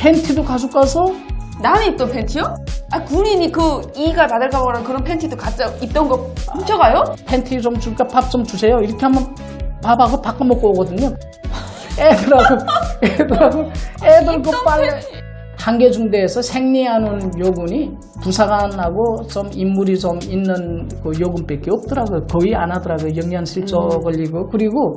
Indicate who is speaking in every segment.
Speaker 1: 팬티도 가져가서
Speaker 2: 남이 입던 팬티요? 아 군인이 그 이가 받을까 보는 그런 팬티도 가짜 입던 거 훔쳐가요?
Speaker 1: 팬티 좀 줄까 밥 좀 주세요 이렇게 하면 밥하고 바꿔 먹고 오거든요. 애들하고 애들하고 애들 그 빨래 한계 중대에서 생리하는 요군이 부사관하고 좀 인물이 좀 있는 그 요군밖에 없더라고요. 거의 안 하더라고요. 영양실조 걸리고 그리고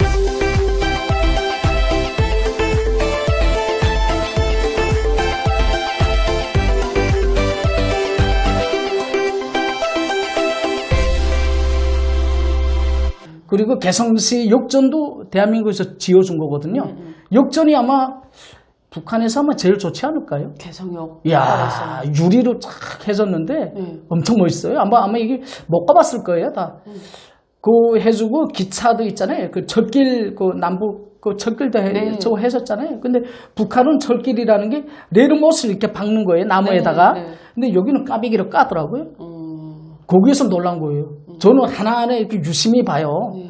Speaker 1: 그리고 개성시 욕전도 대한민국에서 지어준 거거든요. 욕전이 아마 북한에서 아마 제일 좋지 않을까요?
Speaker 2: 개성역.
Speaker 1: 이야 유리로 쫙 해줬는데
Speaker 2: 네.
Speaker 1: 엄청 멋있어요. 아마 아마 이게 못 가봤을 거예요, 다. 그 해주고 기차도 있잖아요. 그 철길 그 남북 그 철길도 해,
Speaker 2: 네.
Speaker 1: 저 해줬잖아요. 근데 북한은 철길이라는 게 레르못을 이렇게 박는 거예요, 나무에다가.
Speaker 2: 네, 네.
Speaker 1: 근데 여기는 까비기로 까더라고요.
Speaker 2: 음,
Speaker 1: 거기에서 놀란 거예요. 저는 하나하나 이렇게 유심히 봐요.
Speaker 2: 네.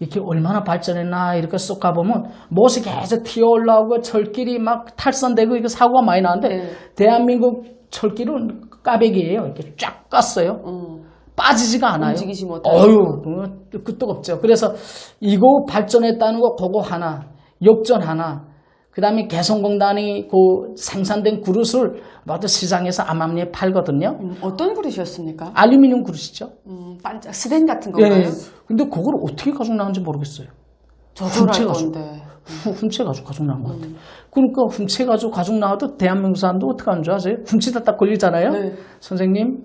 Speaker 1: 이렇게 얼마나 발전했나 이렇게 쏙 가보면 못이 계속 튀어 올라오고 철길이 막 탈선되고 이거 사고가 많이 나는데
Speaker 2: 네.
Speaker 1: 대한민국 철길은 까베기예요. 이렇게 쫙 깠어요.
Speaker 2: 음.
Speaker 1: 빠지지가 않아요.
Speaker 2: 움직이지 못하고.
Speaker 1: 어유 끄떡 없죠. 그래서 이거 발전했다는 거 그거 하나, 역전 하나, 그 다음에 개성공단이 그 생산된 그릇을 모두 시장에서 암암리에 팔거든요.
Speaker 2: 음, 어떤 그릇이었습니까?
Speaker 1: 알루미늄 그릇이죠.
Speaker 2: 음, 반짝 스텐 같은 건가요?
Speaker 1: 예. 근데 그걸 어떻게 가지고 나온지 모르겠어요. 훔쳐가지고. 훔쳐가지고 가지고 나온 것
Speaker 2: 음.
Speaker 1: 같아요. 그러니까 훔쳐가지고 가지고 나와도 대한민국 사람도 어떻게 하는 줄 아세요? 훔치다 딱 걸리잖아요.
Speaker 2: 네.
Speaker 1: 선생님,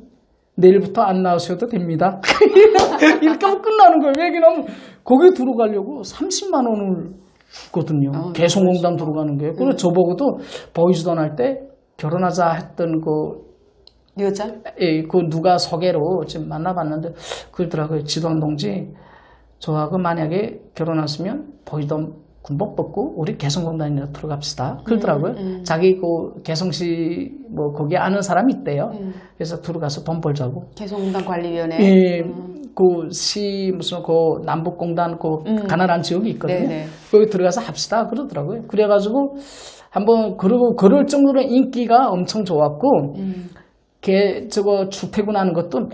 Speaker 1: 내일부터 안 나오셔도 됩니다. 이렇게 하면 끝나는 거예요. 왜냐면 거기 들어가려고 30만 원을 주 거든요.
Speaker 2: 아,
Speaker 1: 개성공단 들어가는 거예요. 그래서 저보고도 보이즈돈 할때 결혼하자 했던 그
Speaker 2: 여자?
Speaker 1: 예, 그 누가 소개로 지금 만나봤는데 그러더라고요. 지도한 동지, 저하고 만약에 결혼했으면 보이던 군복 벗고 우리 개성공단에 들어갑시다. 그러더라고요.
Speaker 2: 음.
Speaker 1: 자기 그 개성시 뭐 거기 아는 사람이 있대요.
Speaker 2: 음.
Speaker 1: 그래서 들어가서 돈 벌자고.
Speaker 2: 개성공단 관리위원회.
Speaker 1: 예, 그 시 무슨 그 남북공단 그
Speaker 2: 음.
Speaker 1: 가난한 지역이 있거든요.
Speaker 2: 네네.
Speaker 1: 거기 들어가서 합시다 그러더라고요. 그래가지고 한번 그러고 그럴 정도로 인기가 엄청 좋았고
Speaker 2: 음.
Speaker 1: 걔 저거 출퇴근하는 것도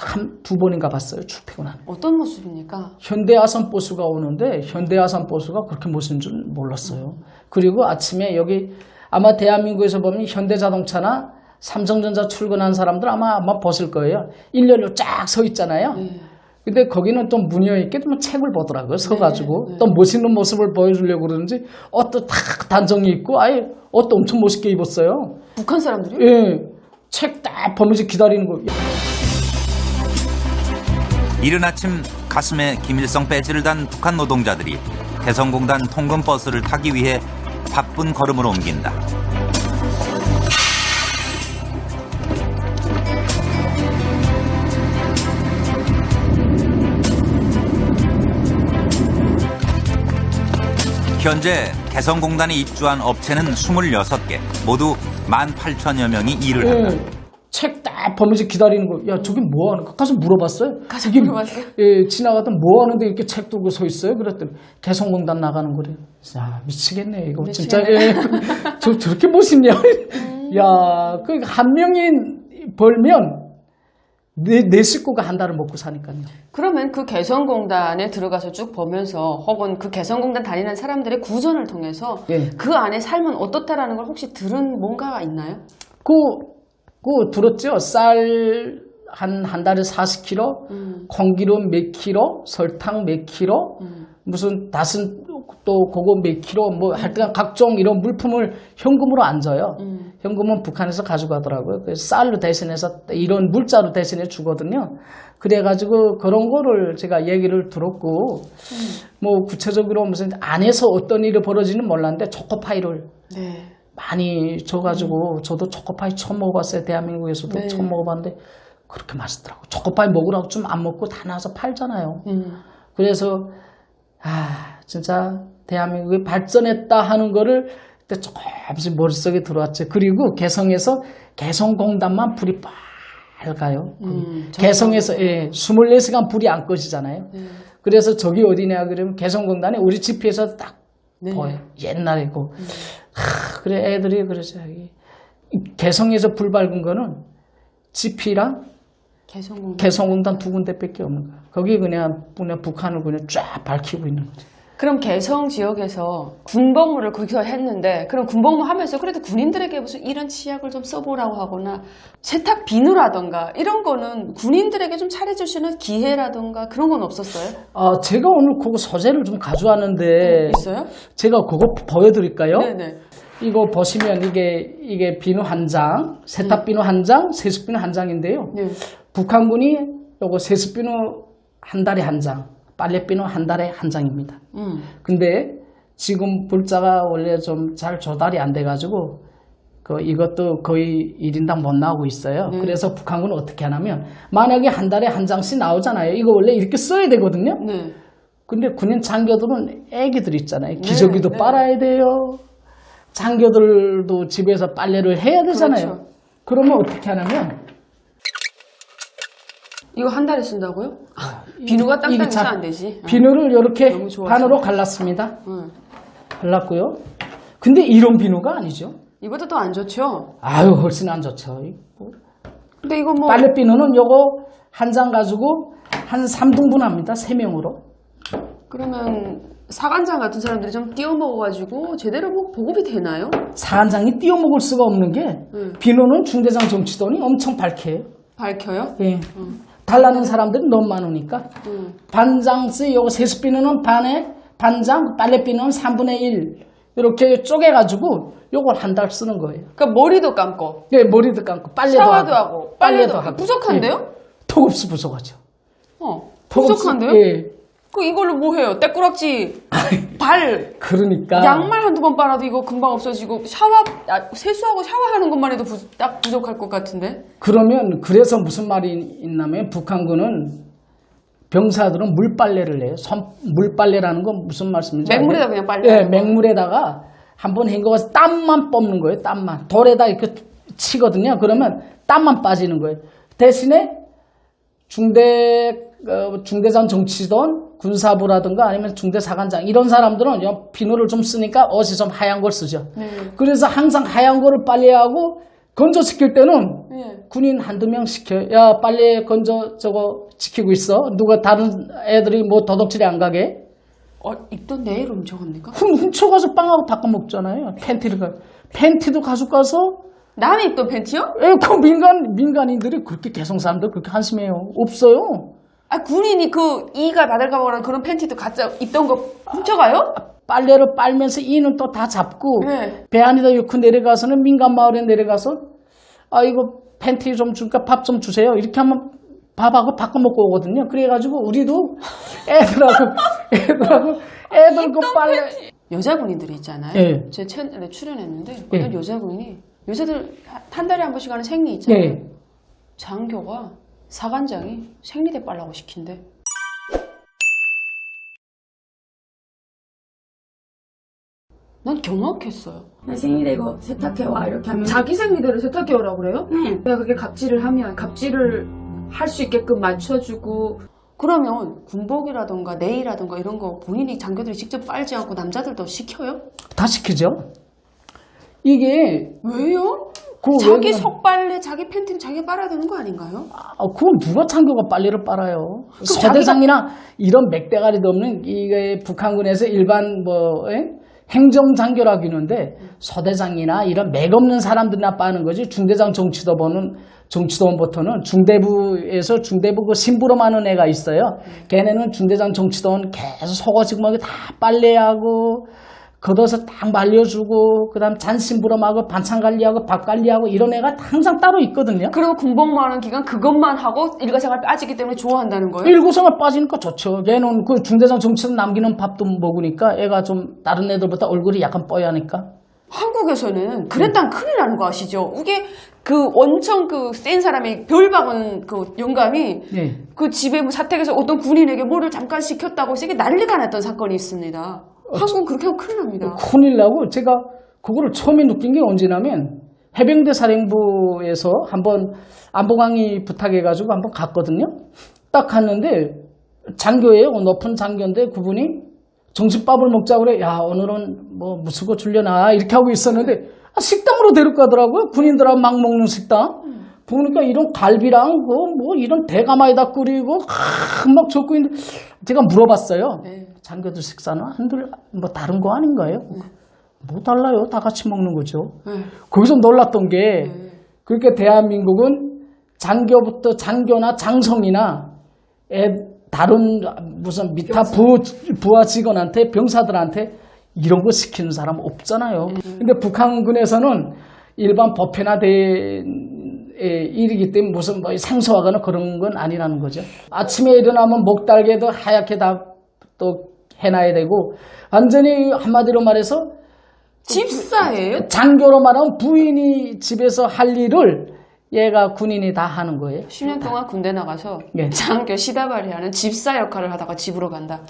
Speaker 1: 한두 번인가 봤어요. 거.
Speaker 2: 어떤 모습입니까?
Speaker 1: 현대아산 버스가 오는데 현대아산 버스가 그렇게 멋진 줄 몰랐어요. 그리고 아침에 여기 아마 대한민국에서 보면 현대자동차나 삼성전자 출근한 사람들 아마 아마 벗을 거예요. 일렬로 쫙 서 있잖아요.
Speaker 2: 네.
Speaker 1: 근데 거기는 또 무녀 있게 좀 책을 보더라고요. 서가지고
Speaker 2: 네, 네.
Speaker 1: 또 멋있는 모습을 보여주려고 그러는지 옷도 탁 단정히 입고 아예 옷도 엄청 멋있게 입었어요.
Speaker 2: 북한 사람들이요?
Speaker 1: 예, 책 딱 보면서 기다리는 거.
Speaker 3: 이른 아침 가슴에 김일성 배지를 단 북한 노동자들이 개성공단 통근 버스를 타기 위해 바쁜 걸음을 옮긴다. 현재 개성공단에 입주한 업체는 26개, 모두 18,000여 명이 일을 한다.
Speaker 1: 예, 책딱 보면서 기다리는 거. 야, 저기 뭐 하는 거? 가서 물어봤어요.
Speaker 2: 가서 물어봤어요?
Speaker 1: 예, 지나가던 뭐 하는데 이렇게 책 들고 서 있어요? 그랬더니 개성공단 나가는 거래. 야, 미치겠네. 이거 진짜. 예, 저, 저렇게 멋있냐? 야, 그 한 명이 벌면 내, 내 식구가 한 달을 먹고 사니까요.
Speaker 2: 그러면 그 개성공단에 들어가서 쭉 보면서 혹은 그 개성공단 다니는 사람들의 구전을 통해서
Speaker 1: 예.
Speaker 2: 그 안에 삶은 어떻다라는 걸 혹시 들은 뭔가가 있나요?
Speaker 1: 그, 그 들었죠? 쌀 한, 한 달에 40kg,
Speaker 2: 음.
Speaker 1: 콩기름 몇 킬로, 설탕 몇 킬로, 무슨 다슨 또 그거 몇 킬로, 뭐 하여튼 각종 이런 물품을 현금으로 안 줘요.
Speaker 2: 음.
Speaker 1: 현금은 북한에서 가져가더라고요. 그래서 쌀로 대신해서 이런 물자로 대신해 주거든요. 그래가지고 그런 거를 제가 얘기를 들었고, 뭐 구체적으로 무슨 안에서 어떤 일이 벌어지는 몰랐는데 초코파이를
Speaker 2: 네.
Speaker 1: 많이 줘가지고 저도 초코파이 처음 먹어봤어요. 대한민국에서도
Speaker 2: 네.
Speaker 1: 처음 먹어봤는데 그렇게 맛있더라고. 초코파이 먹으라고 좀 안 먹고 다 나와서 팔잖아요.
Speaker 2: 음.
Speaker 1: 그래서 아 진짜 대한민국이 발전했다 하는 거를 그때 조금씩 머릿속에 들어왔죠. 그리고 개성에서 개성공단만 불이 빨가요.
Speaker 2: 음,
Speaker 1: 개성에서 예, 24시간 불이 안 꺼지잖아요.
Speaker 2: 네.
Speaker 1: 그래서 저기 어디냐 그러면 개성공단에 우리 집에서 딱
Speaker 2: 네.
Speaker 1: 보여요. 옛날이고. 하, 그래 애들이 그러죠. 이 개성에서 불 밝은 거는 지피랑
Speaker 2: 개성공.
Speaker 1: 개성공단 두 군데밖에 없는 거야. 거기 그냥 그냥 북한을 그냥 쫙 밝히고 있는 거죠.
Speaker 2: 그럼 개성 지역에서 군복무를 거기서 했는데 그럼 군복무 하면서 그래도 군인들에게 무슨 이런 치약을 좀 써보라고 하거나 세탁 비누라던가 이런 거는 군인들에게 좀 차려줄 수 있는 기회라던가 그런 건 없었어요?
Speaker 1: 아 제가 오늘 그거 소재를 좀 가져왔는데
Speaker 2: 있어요?
Speaker 1: 제가 그거 보여드릴까요?
Speaker 2: 네네.
Speaker 1: 이거 보시면 이게 이게 비누 한 장, 세탁 비누 한 장, 세습 비누 한 장인데요.
Speaker 2: 네.
Speaker 1: 북한군이 요거 세습 비누 한 달에 한 장, 빨래 비누 한 달에 한 장입니다.
Speaker 2: 음.
Speaker 1: 근데 지금 물자가 원래 좀 잘 조달이 안 돼가지고 그 이것도 거의 1인당 못 나오고 있어요.
Speaker 2: 네.
Speaker 1: 그래서 북한군은 어떻게 하냐면 만약에 한 달에 한 장씩 나오잖아요. 이거 원래 이렇게 써야 되거든요.
Speaker 2: 네.
Speaker 1: 근데 군인 장교들은 애기들 있잖아요. 기저귀도
Speaker 2: 네.
Speaker 1: 빨아야 돼요. 장교들도 집에서 빨래를 해야 되잖아요.
Speaker 2: 그렇죠.
Speaker 1: 그러면 어떻게 하냐면
Speaker 2: 이거 한 달에 쓴다고요? 비누가
Speaker 1: 아, 이게
Speaker 2: 땅땅해서
Speaker 1: 자-
Speaker 2: 안 되지.
Speaker 1: 비누를 이렇게
Speaker 2: 너무 좋아서.
Speaker 1: 반으로 갈랐습니다.
Speaker 2: 응.
Speaker 1: 갈랐고요. 근데 이런 비누가 아니죠.
Speaker 2: 이것도 더안 좋죠?
Speaker 1: 아유 훨씬 안 좋죠.
Speaker 2: 근데 이거 뭐
Speaker 1: 빨래 비누는 요거 한 장 가지고 한 3등분 합니다. 3명으로.
Speaker 2: 그러면 사관장 같은 사람들이 좀 띄워 먹어가지고 제대로 뭐 보급이 되나요?
Speaker 1: 사한장이 띄워 먹을 수가 없는 게
Speaker 2: 응.
Speaker 1: 비누는 중대장 정치돈이 엄청 밝혀요.
Speaker 2: 밝혀요?
Speaker 1: 예. 달라는 사람들이 너무 많으니까.
Speaker 2: 응.
Speaker 1: 반장씩 요거 세수비누는 반에 반장, 빨래비누는 3분의 1 이렇게 쪼개가지고 요걸 한 달 쓰는 거예요.
Speaker 2: 그러니까 머리도 감고
Speaker 1: 네, 머리도 감고 빨래도
Speaker 2: 샤워도
Speaker 1: 하고,
Speaker 2: 하고 빨래도 하고
Speaker 1: 예.
Speaker 2: 부족한데요?
Speaker 1: 턱없이 부족하죠.
Speaker 2: 어. 부족한데요?
Speaker 1: 예.
Speaker 2: 그 이걸로 뭐 해요? 때꾸락지 발
Speaker 1: 그러니까
Speaker 2: 양말 한두 번 빨아도 이거 금방 없어지고 샤워 아, 세수하고 샤워하는 것만 해도 부- 딱 부족할 것 같은데
Speaker 1: 그러면 그래서 무슨 말이 있냐면 북한군은 병사들은 물빨래를 해요. 손, 물빨래라는 건 무슨 말씀인지
Speaker 2: 맹물에다
Speaker 1: 알아요?
Speaker 2: 그냥 빨래
Speaker 1: 네,
Speaker 2: 하는 거.
Speaker 1: 맹물에다가 한번 헹궈서 땀만 뽑는 거예요. 땀만. 돌에다 이렇게 치거든요. 그러면 땀만 빠지는 거예요. 대신에 중대 어, 중대장 정치던 군사부라든가 아니면 중대사관장 이런 사람들은 요 비누를 좀 쓰니까 옷이 좀 하얀 걸 쓰죠.
Speaker 2: 네.
Speaker 1: 그래서 항상 하얀 거를 빨래하고 건조 시킬 때는
Speaker 2: 예.
Speaker 1: 군인 한두 명 시켜. 야, 빨리 건져 저거 지키고 있어. 누가 다른 애들이 뭐 도둑질이 안 가게.
Speaker 2: 어, 입던 내일 훔쳐갑니까?
Speaker 1: 훔, 훔쳐가서 빵하고 바꿔 먹잖아요. 팬티를 가. 팬티도 가지고 가서
Speaker 2: 남이 입던 팬티요?
Speaker 1: 에, 그 민간 민간인들이 그렇게 개성 사람들 그렇게 한심해요. 없어요.
Speaker 2: 아 군인이 그 받을까 봐 그런 팬티도 가짜 입던 거 훔쳐가요?
Speaker 1: 빨래를 빨면서 이는 또 다 잡고
Speaker 2: 네.
Speaker 1: 배 안에다 넣고 내려가서는 민간 마을에 내려가서 아 이거 팬티 좀 줄까 밥 좀 주세요 이렇게 하면 밥하고 바꿔 먹고 오거든요 그래가지고 우리도 애들하고 애들하고 애들 그 빨래
Speaker 2: 여자 군인들이 있잖아요.
Speaker 1: 예.
Speaker 2: 제 채널에 출연했는데
Speaker 1: 예.
Speaker 2: 어떤 여자 군인이 요새들 한 달에 한 번씩 하는 생리 있잖아요.
Speaker 1: 예.
Speaker 2: 장교가 사관장이 생리대 빨라고 시킨대. 난 경악했어요.
Speaker 4: 생일에 이거 세탁해와 이렇게 하면
Speaker 2: 자기 생리대를 세탁해 오라고 그래요?
Speaker 4: 네.
Speaker 2: 내가 그게 갑질을 하면 갑질을 할 수 있게끔 맞춰주고 그러면 군복이라던가 네이라던가 이런 거 본인이 장교들이 직접 빨지 않고 남자들도 시켜요?
Speaker 1: 다 시키죠 이게
Speaker 2: 왜요?
Speaker 1: 그
Speaker 2: 자기
Speaker 1: 왜 그러냐-
Speaker 2: 속 빨래, 자기 팬티는 자기가 빨아야 되는 거 아닌가요?
Speaker 1: 아, 그건 누가 장교가 빨래를 빨아요? 서대장이나 이런 맥대가리도 없는 이게 북한군에서 일반 뭐 에? 행정장교라기는데 서대장이나 이런 맥 없는 사람들이나 빠는 거지 중대장 정치도원은 정치도원부터는 중대부에서 중대부 그 심부름하는 애가 있어요. 걔네는 중대장 정치도원 계속 속아지고 다 빨래하고 걷어서 딱 말려주고 그다음 잔심부름하고 반찬 관리하고 밥 관리하고 이런 애가 항상 따로 있거든요.
Speaker 2: 그리고 군복무하는 기간 그것만 하고 일과생활 빠지기 때문에 좋아한다는 거예요?
Speaker 1: 일구성을 빠지니까 좋죠. 얘는 그 중대장 정치는 남기는 밥도 먹으니까 애가 좀 다른 애들보다 얼굴이 약간 뻐야니까.
Speaker 2: 한국에서는 그랬다면 큰일 나는 거 아시죠? 이게 그 엄청 그 센 사람이 별 박은 그 영감이
Speaker 1: 네.
Speaker 2: 그 집에 뭐 사택에서 어떤 군인에게 뭐를 잠깐 시켰다고 세게 난리가 났던 사건이 있습니다. 한국은 그렇게 하면 큰일 납니다.
Speaker 1: 큰일 나고 제가 그거를 처음에 느낀 게 언제냐면 해병대 사령부에서 한번 안보강이 부탁해가지고 한번 갔거든요. 딱 갔는데 장교예요. 높은 장교인데 그분이 정신밥을 먹자 그래. 야 오늘은 뭐 무수고 줄려나 이렇게 하고 있었는데 아, 식당으로 데려가더라고요. 군인들하고 막 먹는 식당. 보니까 이런 갈비랑 뭐, 뭐 이런 대가마에다 끓이고 하, 막 적고 있는데 제가 물어봤어요.
Speaker 2: 네.
Speaker 1: 장교들 식사는 한들 뭐 다른 거 아닌 가요? 뭐 달라요? 다 같이 먹는 거죠.
Speaker 2: 네.
Speaker 1: 거기서 놀랐던 게 그러니까 대한민국은 장교부터 장교나 장성이나 애, 다른 무슨 미타 부, 부하 직원한테 병사들한테 이런 거 시키는 사람 없잖아요. 근데 북한군에서는 일반 에, 일이기 때문에 무슨 뭐 생소하거나 그런 건 아니라는 거죠. 아침에 일어나면 목달개도 하얗게 다 또 해놔야 되고 완전히 한마디로 말해서
Speaker 2: 집사예요?
Speaker 1: 장교로 말하면 부인이 집에서 할 일을 얘가 군인이 다 하는 거예요.
Speaker 2: 10년 동안 군대 나가서
Speaker 1: 네.
Speaker 2: 장교 시다발이 하는 집사 역할을 하다가 집으로 간다.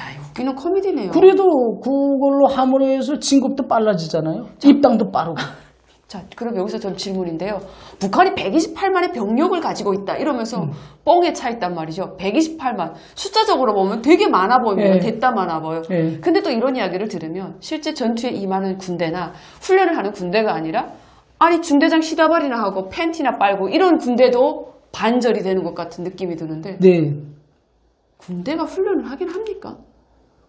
Speaker 2: 야, 이거 웃기는 코미디네요.
Speaker 1: 그래도 그걸로 함으로 해서 진급도 빨라지잖아요. 입당도 빠르고.
Speaker 2: 자, 그럼 여기서 전 질문인데요. 북한이 128만의 병력을 가지고 있다 이러면서
Speaker 1: 음.
Speaker 2: 뻥에 차 있단 말이죠. 128만. 숫자적으로 보면 되게 많아 보입니다.
Speaker 1: 네.
Speaker 2: 됐다 많아 보여.
Speaker 1: 네.
Speaker 2: 근데 또 이런 이야기를 들으면 실제 전투에 임하는 군대나 훈련을 하는 군대가 아니라 아니 중대장 시다발이나 하고 팬티나 빨고 이런 군대도 반절이 되는 것 같은 느낌이 드는데
Speaker 1: 네.
Speaker 2: 군대가 훈련을 하긴 합니까?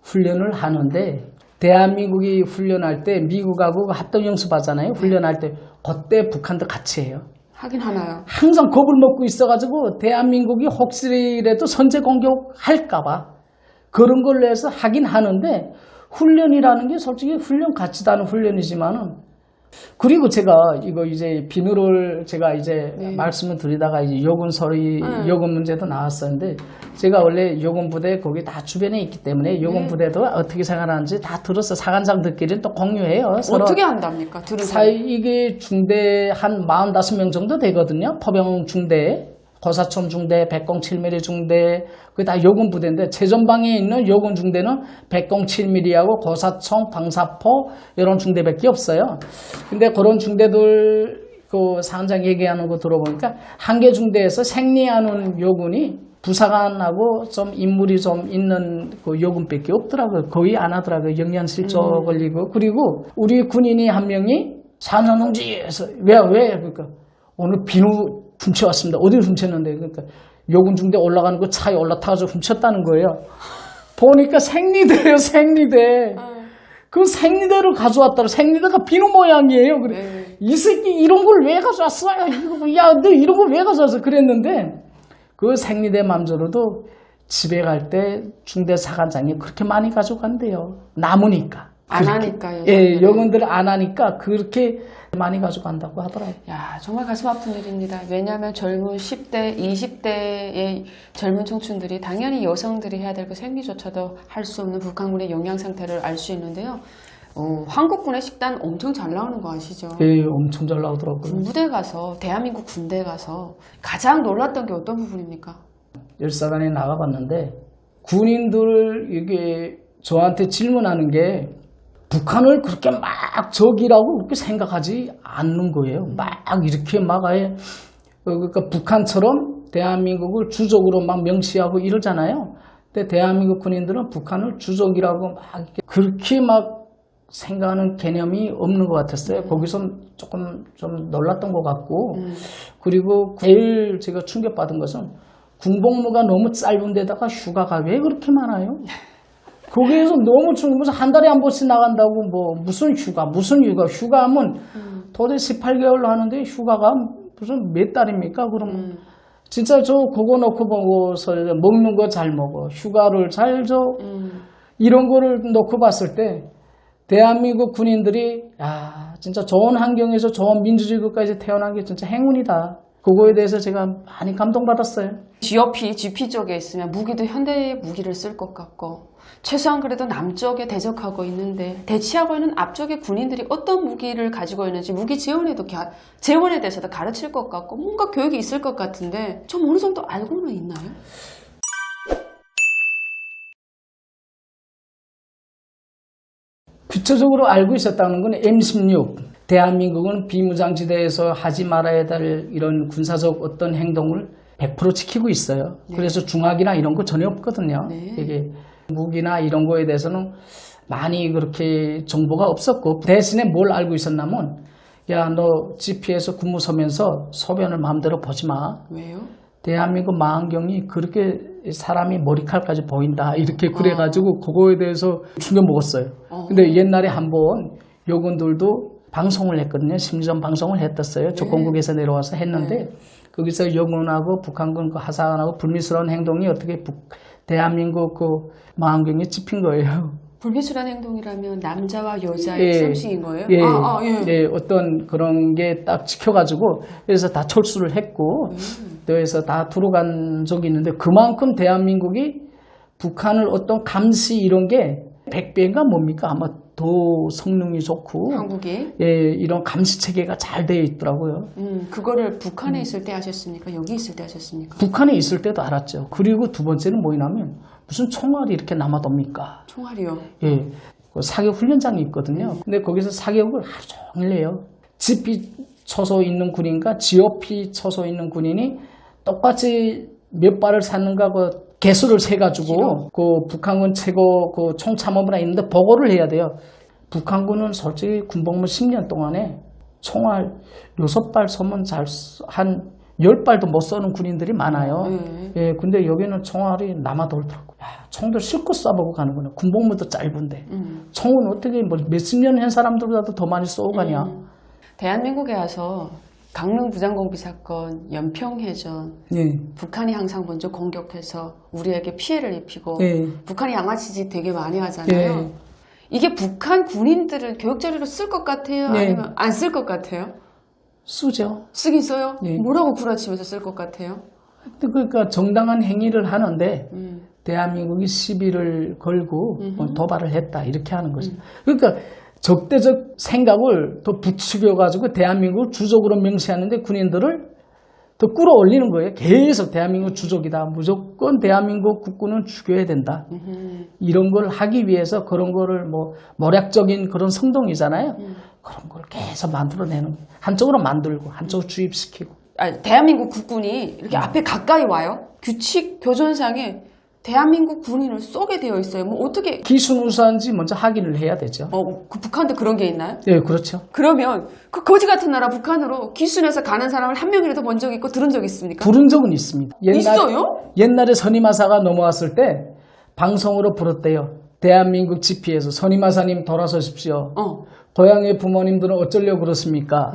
Speaker 1: 훈련을 하는데 대한민국이 훈련할 때 미국하고 합동 연습 하잖아요. 훈련할 때 그때 북한도 같이 해요.
Speaker 2: 하긴 하나요.
Speaker 1: 항상 겁을 먹고 있어가지고 대한민국이 혹시라도 선제 공격할까봐 그런 걸로 해서 하긴 하는데 훈련이라는 게 솔직히 훈련 같지도 않은 훈련이지만은 그리고 제가 이거 이제 비누를 제가 이제 말씀을 드리다가 이제 요금 서리 요금 문제도 나왔었는데 제가 원래 요금 부대 거기 다 주변에 있기 때문에 요금 부대도 어떻게 생활하는지 다 들어서 사관장들끼리 또 공유해요.
Speaker 2: 어떻게 한답니까?
Speaker 1: 사이
Speaker 2: 사이.
Speaker 1: 이게 중대 한 45명 정도 되거든요. 포병 중대, 고사촌 중대, 백공 7mm 중대, 그게 다 요군 부대인데 최전방에 있는 요군 중대는 백공 7mm하고 고사총, 방사포 이런 중대밖에 없어요. 근데 그런 중대들 그 상장 얘기하는 거 들어보니까 한 개 중대에서 생리하는 요군이 부사관하고 좀 인물이 좀 있는 그 요군밖에 없더라고요. 거의 안 하더라고요. 영양실조 걸리고. 그리고 우리 군인이 한 명이 산산동지 에서 왜, 왜? 그러니까 오늘 비누 훔쳐왔습니다. 어디를 훔쳤는데? 그러니까 요군 중대 올라가는 그 차에 올라타가지고 훔쳤다는 거예요. 보니까 생리대예요, 생리대. 그 생리대를 가져왔다고 생리대가 비누 모양이에요. 그래.
Speaker 2: 네.
Speaker 1: 이 새끼 이런 걸 왜 가져왔어요? 이거, 야, 너 이런 걸 왜 가져왔어? 그랬는데 그 생리대 맘대로도 집에 갈 때 중대 사관장이 그렇게 많이 가져간대요. 남으니까.
Speaker 2: 안
Speaker 1: 그렇게.
Speaker 2: 하니까요.
Speaker 1: 예, 여군들 안 하니까 그렇게 많이 가져간다고 하더라고요.
Speaker 2: 야, 정말 가슴 아픈 일입니다. 왜냐하면 젊은 10대, 20대의 젊은 청춘들이 당연히 여성들이 해야 될 그 생리조차도 할 수 없는 북한군의 영양 상태를 알 수 있는데요. 어, 한국군의 식단 엄청 잘 나오는 거 아시죠?
Speaker 1: 예, 엄청 잘 나오더라고요.
Speaker 2: 군부대 가서 대한민국 군대 가서 가장 놀랐던 게 어떤 부분입니까?
Speaker 1: 열사단에 나가봤는데 군인들 이게 저한테 질문하는 게 북한을 그렇게 막 적이라고 그렇게 생각하지 않는 거예요. 막 이렇게 막 아예 어, 그러니까 북한처럼 대한민국을 주적으로 막 명시하고 이러잖아요. 근데 대한민국 군인들은 북한을 주적이라고 막 그렇게 막 생각하는 개념이 없는 것 같았어요. 거기서 조금 좀 놀랐던 것 같고 그리고 제일 제가 충격받은 것은 군복무가 너무 짧은 데다가 휴가가 왜 그렇게 많아요? 거기에서 너무 충 무슨 한 달에 한 번씩 나간다고 뭐 무슨 휴가 무슨 휴가. 휴가하면 도대체 18개월 하는데 휴가가 무슨 몇 달입니까? 그러면 진짜 저 그거 놓고 보고서 먹는 거 잘 먹어. 휴가를 잘 줘. 이런 거를 놓고 봤을 때 대한민국 군인들이 야 진짜 좋은 환경에서 좋은 민주주의 국가에서 태어난 게 진짜 행운이다. 그거에 대해서 제가 많이 감동받았어요.
Speaker 2: GOP, GP 쪽에 있으면 무기도 현대의 무기를 쓸 것 같고 최소한 그래도 남쪽에 대적하고 있는데 대치하고 있는 앞쪽의 군인들이 어떤 무기를 가지고 있는지 무기 재원에도 가- 재원에 대해서도 가르칠 것 같고 뭔가 교육이 있을 것 같은데 좀 어느 정도 알고는 있나요?
Speaker 1: 구체적으로 알고 있었다는 건 M16. 대한민국은 비무장지대에서 하지 말아야 될 이런 군사적 어떤 행동을 100% 지키고 있어요. 그래서 중학이나 이런 거 전혀 없거든요.
Speaker 2: 네.
Speaker 1: 이게 무기나 이런 거에 대해서는 많이 그렇게 정보가 없었고 대신에 뭘 알고 있었냐면 야, 너 GP에서 근무 서면서 소변을 마음대로 보지 마.
Speaker 2: 왜요?
Speaker 1: 대한민국 망원경이 그렇게 사람이 머리칼까지 보인다. 이렇게 그래가지고 그거에 대해서 충격 먹었어요.
Speaker 2: 어.
Speaker 1: 근데 옛날에 한번 요군들도 방송을 했거든요. 심리전 방송을 했었어요. 조건국에서 내려와서 했는데 거기서 요군하고 북한군 그 하사관하고 불미스러운 행동이 어떻게 북, 대한민국 그 망원경에 찍힌 거예요.
Speaker 2: 불미스러운 행동이라면 남자와 여자의
Speaker 1: 예.
Speaker 2: 썸씽인 거예요?
Speaker 1: 예,
Speaker 2: 아, 아, 예.
Speaker 1: 예, 어떤 그런 게 딱 지켜가지고 그래서 다 철수를 했고 그래서 다 들어간 적이 있는데 그만큼 대한민국이 북한을 어떤 감시 이런 게 백배인가 뭡니까 아마 더 성능이 좋고
Speaker 2: 한국이
Speaker 1: 예, 이런 감시 체계가 잘 되어 있더라고요.
Speaker 2: 음, 그거를 북한에 있을 때 하셨습니까? 여기 있을 때 하셨습니까?
Speaker 1: 북한에 있을 때도 알았죠. 그리고 두 번째는 뭐냐면 무슨 총알이 이렇게 남아돕니까?
Speaker 2: 총알이요.
Speaker 1: 예, 그 사격 훈련장이 있거든요. 근데 거기서 사격을 하루 종일 해요. 집이 쳐서 있는 군인과 지업이 쳐서 있는 군인이 똑같이 몇 발을 쐈는가 그 개수를 세 가지고 그 북한군 최고 그 총참모부나 있는데 보고를 해야 돼요. 북한군은 솔직히 군복무 10년 동안에 총알 여섯 발 쏘면 잘한 열 발도 못 쏘는 군인들이 많아요.
Speaker 2: 네.
Speaker 1: 예, 근데 여기는 총알이 남아 돌더라고. 야, 총들 실컷 쏴보고 가는구나. 군복무도 짧은데.
Speaker 2: 음.
Speaker 1: 총은 어떻게 뭐 몇십 년 한 사람들보다도 더 많이 쏘고 가냐.
Speaker 2: 음. 대한민국에 와서 강릉 부장공비 사건, 연평해전,
Speaker 1: 예.
Speaker 2: 북한이 항상 먼저 공격해서 우리에게 피해를 입히고
Speaker 1: 예.
Speaker 2: 북한이 양아치짓 되게 많이 하잖아요.
Speaker 1: 예.
Speaker 2: 이게 북한 군인들을 교육 자료로 쓸 것 같아요?
Speaker 1: 네.
Speaker 2: 아니면 안 쓸 것 같아요?
Speaker 1: 쓰죠.
Speaker 2: 쓰긴 써요?
Speaker 1: 예.
Speaker 2: 뭐라고 구라치면서 쓸 것 같아요?
Speaker 1: 그러니까 정당한 행위를 하는데
Speaker 2: 음.
Speaker 1: 대한민국이 시비를 걸고 뭐 도발을 했다 이렇게 하는 거죠. 그러니까 적대적 생각을 더 부추겨가지고 대한민국을 주적으로 명시하는데 군인들을 더 끌어올리는 거예요. 계속 대한민국 주적이다. 무조건 대한민국 국군은 죽여야 된다. 이런 걸 하기 위해서 그런 거를 뭐 모략적인 그런 성동이잖아요. 그런 걸 계속 만들어내는 거예요. 한쪽으로 만들고 한쪽으로 주입시키고.
Speaker 2: 아, 대한민국 국군이 이렇게 앞에 가까이 와요? 규칙 교전상에 대한민국 군인을 쏘게 되어 있어요. 뭐 어떻게
Speaker 1: 기순우수한지 먼저 확인을 해야 되죠.
Speaker 2: 어, 그 북한도 그런 게 있나요?
Speaker 1: 네, 그렇죠.
Speaker 2: 그러면 그 거지 같은 나라 북한으로 기순에서 가는 사람을 한 명이라도 본 적 있고 들은 적 있습니까?
Speaker 1: 부른 적은 있습니다.
Speaker 2: 있어요?
Speaker 1: 옛날에 선임하사가 넘어왔을 때 방송으로 불었대요. 대한민국 GP에서 선임하사님 돌아서십시오.
Speaker 2: 어.
Speaker 1: 고향의 부모님들은 어쩌려고 그렇습니까?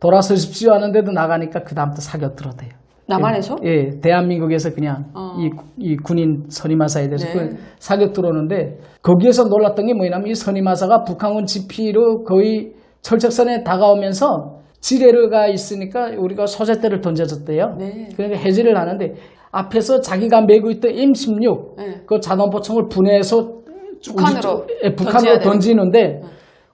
Speaker 1: 돌아서십시오 하는데도 나가니까 그 다음부터 사격 들어대요.
Speaker 2: 남한에서?
Speaker 1: 예, 대한민국에서 그냥
Speaker 2: 어.
Speaker 1: 이, 이 군인 선임하사에 대해서
Speaker 2: 네.
Speaker 1: 그 사격 들어오는데 거기에서 놀랐던 게 뭐냐면 이 선임하사가 북한군 GP로 거의 철책선에 다가오면서 지뢰가 있으니까 우리가 소재대를 던져줬대요.
Speaker 2: 네.
Speaker 1: 그러니까 해지를 하는데 앞에서 자기가 메고 있던 M16
Speaker 2: 네.
Speaker 1: 그 자동포총을 분해해서
Speaker 2: 북한으로
Speaker 1: 쪽- 예, 북한으로 던지는데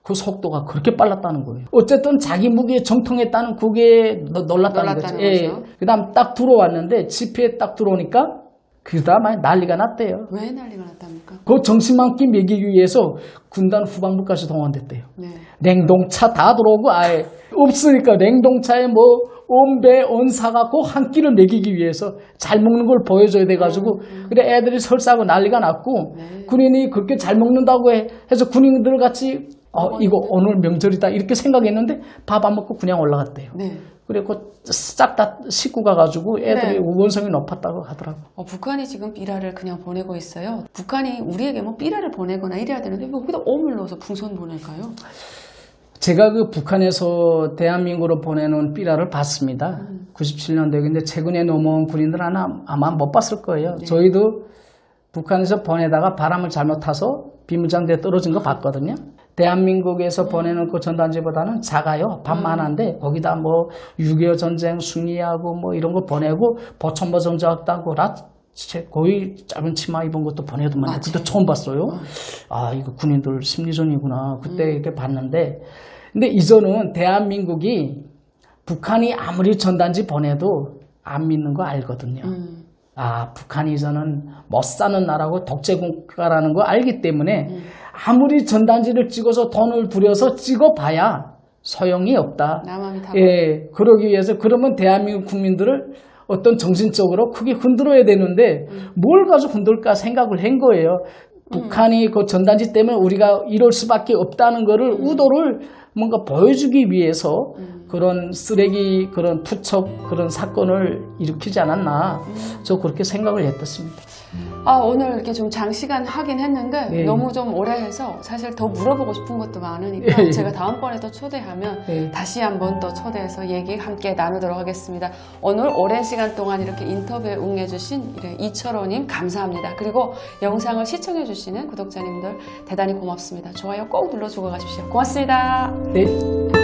Speaker 1: 그 속도가 그렇게 빨랐다는 거예요. 어쨌든 자기 무기에 정통했다는 그게 노- 놀랐다는, 거죠. 예. 그다음 딱 들어왔는데 집회에 딱 들어오니까 그다음에 난리가 났대요.
Speaker 2: 왜 난리가 났답니까?
Speaker 1: 그 정신만기 매기기 위해서 군단 후방부까지 동원됐대요.
Speaker 2: 네.
Speaker 1: 냉동차 다 들어오고 아예 없으니까 냉동차에 뭐 온배 온사가 그한 끼를 먹이기 위해서 잘 먹는 걸 보여줘야 돼가지고 그래 애들이 설사하고 난리가 났고
Speaker 2: 네.
Speaker 1: 군인이 그렇게 잘 먹는다고 해- 해서 군인들 같이 어 이거 오늘 명절이다 이렇게 생각했는데 밥 안 먹고 그냥 올라갔대요.
Speaker 2: 네.
Speaker 1: 그리고 싹다 씻고 가가지고 애들이
Speaker 2: 네.
Speaker 1: 우원성이 높았다고 하더라고.
Speaker 2: 어, 북한이 지금 삐라를 그냥 보내고 있어요. 북한이 우리에게 뭐 삐라를 보내거나 이래야 되는데 왜 거기다 오물 넣어서 풍선 보낼까요?
Speaker 1: 제가 그 북한에서 대한민국으로 보내는 삐라를 봤습니다. 97년도에. 근데 최근에 넘어온 군인들 하나 아마 못 봤을 거예요. 저희도 북한에서 보내다가 바람을 잘못 타서 비무장대에 떨어진 거 봤거든요. 대한민국에서 보내는 그 전단지보다는 작아요. 반만 한데 거기다 뭐 6.25 전쟁 승리하고 뭐 이런 거 보내고 보천보 전적당고 라 거의 짧은 치마 입은 것도 보내더만. 그때 처음 봤어요. 아 이거 군인들 심리전이구나. 그때 이렇게 봤는데 근데 이전은 대한민국이 북한이 아무리 전단지 보내도 안 믿는 거 알거든요.
Speaker 2: 음.
Speaker 1: 아, 북한이 이제는 못 사는 나라고 독재 국가라는 거 알기 때문에 아무리 전단지를 찍어서 돈을 들여서 찍어봐야 소용이
Speaker 2: 없다.
Speaker 1: 예, 그러기 위해서 그러면 대한민국 국민들을 어떤 정신적으로 크게 흔들어야 되는데 뭘 가지고 흔들까 생각을 한 거예요. 북한이 그 전단지 때문에 우리가 이럴 수밖에 없다는 거를 의도를 뭔가 보여주기 위해서
Speaker 2: 음.
Speaker 1: 그런 쓰레기 그런 투척 그런 사건을 일으키지 않았나
Speaker 2: 음.
Speaker 1: 저 그렇게 생각을 했었습니다.
Speaker 2: 아 오늘 이렇게 좀 장시간 하긴 했는데
Speaker 1: 네.
Speaker 2: 너무 좀 오래 해서 사실 더 물어보고 싶은 것도 많으니까
Speaker 1: 예, 예.
Speaker 2: 제가 다음번에 또 초대하면
Speaker 1: 네.
Speaker 2: 다시 한번 또 초대해서 얘기 함께 나누도록 하겠습니다. 오늘 오랜 시간 동안 이렇게 인터뷰에 응해주신 이철호님 감사합니다. 그리고 영상을 시청해주시는 구독자님들 대단히 고맙습니다. 좋아요 꼭 눌러주고 가십시오. 고맙습니다.
Speaker 1: 네.